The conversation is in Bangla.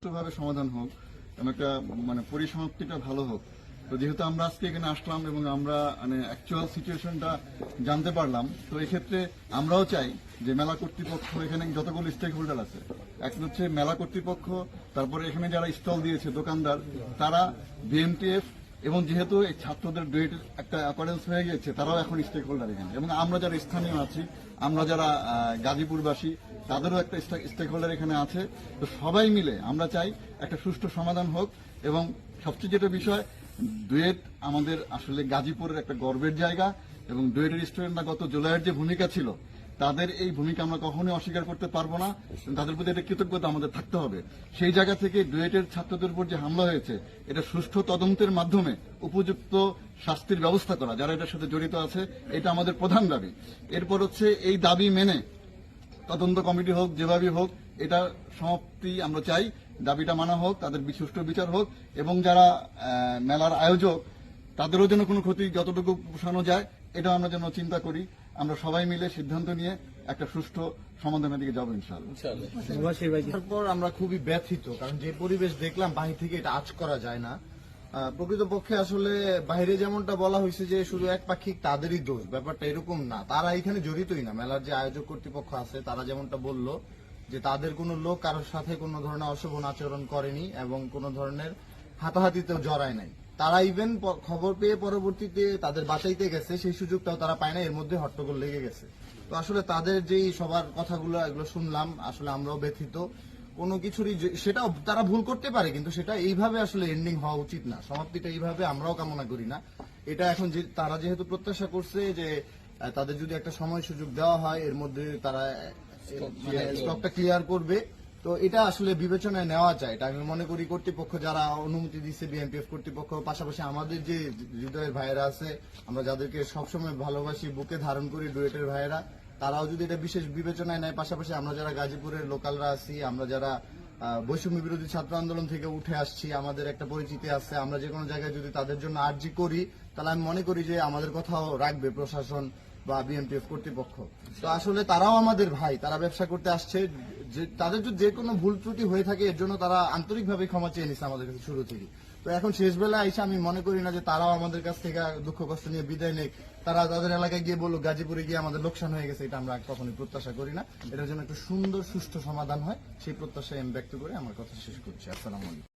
সুষ্ঠুভাবে সমাধান হোক, এবং একটা মানে পরিসমাপ্তিটা ভালো হোক। তো যেহেতু আমরা আজকে এখানে আসলাম এবং আমরা মানে অ্যাকচুয়াল সিচুয়েশনটা জানতে পারলাম, তো এক্ষেত্রে আমরাও চাই যে মেলা কর্তৃপক্ষ, এখানে যতগুলো স্টেক হোল্ডার আছে, এক হচ্ছে মেলা কর্তৃপক্ষ, তারপরে এখানে যারা স্টল দিয়েছে দোকানদার, তারা বিএমটিএফ এবং যেহেতু এই ছাত্রদের ডেট একটা অ্যাপারেন্স হয়ে গেছে, তারাও এখন স্টেক হোল্ডার এখানে। এবং আমরা যারা স্থানীয় আছি, আমরা যারা গাজীপুরবাসী, তাদেরও একটা স্টেক হোল্ডার এখানে আছে। তো সবাই মিলে আমরা চাই একটা সুষ্ঠু সমাধান হোক এবং সবচেয়ে যেটা বিষয় ডুয়েট আমাদের আসলে গাজীপুরের একটা গর্বের জায়গা এবং ডুয়েটের স্টুডেন্টরা গত জুলাইয়ের যে ভূমিকা ছিল তাদের এই ভূমিকা আমরা কখনোই অস্বীকার করতে পারব না। তাদের প্রতি একটা কৃতজ্ঞতা আমাদের থাকতে হবে। সেই জায়গা থেকে ডুয়েটের ছাত্রদের উপর যে হামলা হয়েছে, এটা সুষ্ঠু তদন্তের মাধ্যমে উপযুক্ত শাস্তির ব্যবস্থা করা, যারা এটার সাথে জড়িত আছে, এটা আমাদের প্রধান দাবি। এরপর হচ্ছে এই দাবি মেনে তদন্ত কমিটি হোক যেভাবে হোক, এটা সমাপ্তি আমরা চাই। দাবিটা মানা হোক, তাদের সুষ্ঠু বিচার হোক, এবং যারা মেলার আয়োজক, তাদেরও যেন কোনো ক্ষতি যতটুকু পোষানো যায় এটা আমরা যেন চিন্তা করি আমরা সবাই মিলে সিদ্ধান্ত নিয়ে একটা সুষ্ঠু সমাধানের দিকে যাব ইনশাআল্লাহ। তারপর আমরা খুবই ব্যথিত কারণ যে পরিবেশ দেখলাম বাহির থেকে এটা আজ করা যায় না। প্রকৃতপক্ষে আসলে বাইরে যেমনটা বলা হয়েছে যে শুধু এক পাক্ষিক তাদেরই দোষ ব্যাপারটা এরকম না। তারা এখানে জড়িতই না। মেলার যে আয়োজক কর্তৃপক্ষ আছে তারা যেমনটা বলল যে তাদের কোনো লোক কারোর সাথে কোনো ধরনের অশোভন আচরণ করেনি এবং কোনো ধরনের হাতাহাতিতেও জড়ায় নাই। তারা ইভেন খবর পেয়ে পরবর্তীতে তাদের বাঁচাইতে গেছে সেই সুযোগটাও তারা পায় না এর মধ্যে হট্টগোল লেগে গেছে। তো আসলে তাদের যেই সবার কথাগুলো এগুলো শুনলাম আসলে আমরাও ব্যথিত। কোনো কিছুরই সেটাও তারা ভুল করতে পারে কিন্তু সেটা এইভাবে আসলে এন্ডিং হওয়া উচিত না। সমাপ্তিটা এইভাবে আমরাও কামনা করি না। এটা এখন যে তারা যেহেতু প্রত্যাশা করছে যে তাদের যদি একটা সময় সুযোগ দেওয়া হয় এর মধ্যে তারা স্টকটা ক্লিয়ার করবে। তো এটা আসলে বিবেচনায় নেওয়া যায়। এটা আমি মনে করি কর্তৃপক্ষ যারা অনুমতি দিচ্ছে বিএনপিএফ কর্তৃপক্ষ, পাশাপাশি আমাদের যে হৃদয়ের ভাইয়েরা আছে, আমরা যাদেরকে সবসময় ভালোবাসি, বুকে ধারণ করি ডুয়েটের ভাইয়েরা, তারাও যদি এটা বিশেষ বিবেচনায় নেয়, পাশাপাশি আমরা যারা গাজীপুরের লোকালরা আছি, আমরা যারা বৈষম্য বিরোধী ছাত্র আন্দোলন থেকে উঠে আসছি, আমাদের একটা পরিচিতি আছে, আমরা যে কোনো জায়গায় যদি তাদের জন্য আর্জি করি, তাহলে আমি মনে করি যে আমাদের কথাও রাখবে প্রশাসন বা বিএনপিএফ কর্তৃপক্ষ। তো আসলে তারাও আমাদের ভাই, তারা ব্যবসা করতে আসছে তাদের যদি যে কোনো ভুল ত্রুটি হয়ে থাকে, এর জন্য তারা আন্তরিকভাবে ক্ষমা চেয়ে নিচ্ছে আমাদের কাছে শুরু থেকে তো এখন শেষ বেলা এসে আমি মনে করি না যে তারাও আমাদের কাছ থেকে দুঃখ কষ্ট নিয়ে বিদায় নেই তারা তাদের এলাকায় গিয়ে বলল গাজীপুরে গিয়ে আমাদের লোকসান হয়ে গেছে, এটা আমরা কখনোই প্রত্যাশা করি না। এটার জন্য একটা সুন্দর, সুষ্ঠু সমাধান হয়। সেই প্রত্যাশায় আমি ব্যক্ত করে আমার কথা শেষ করছি। আসসালামু আলাইকুম।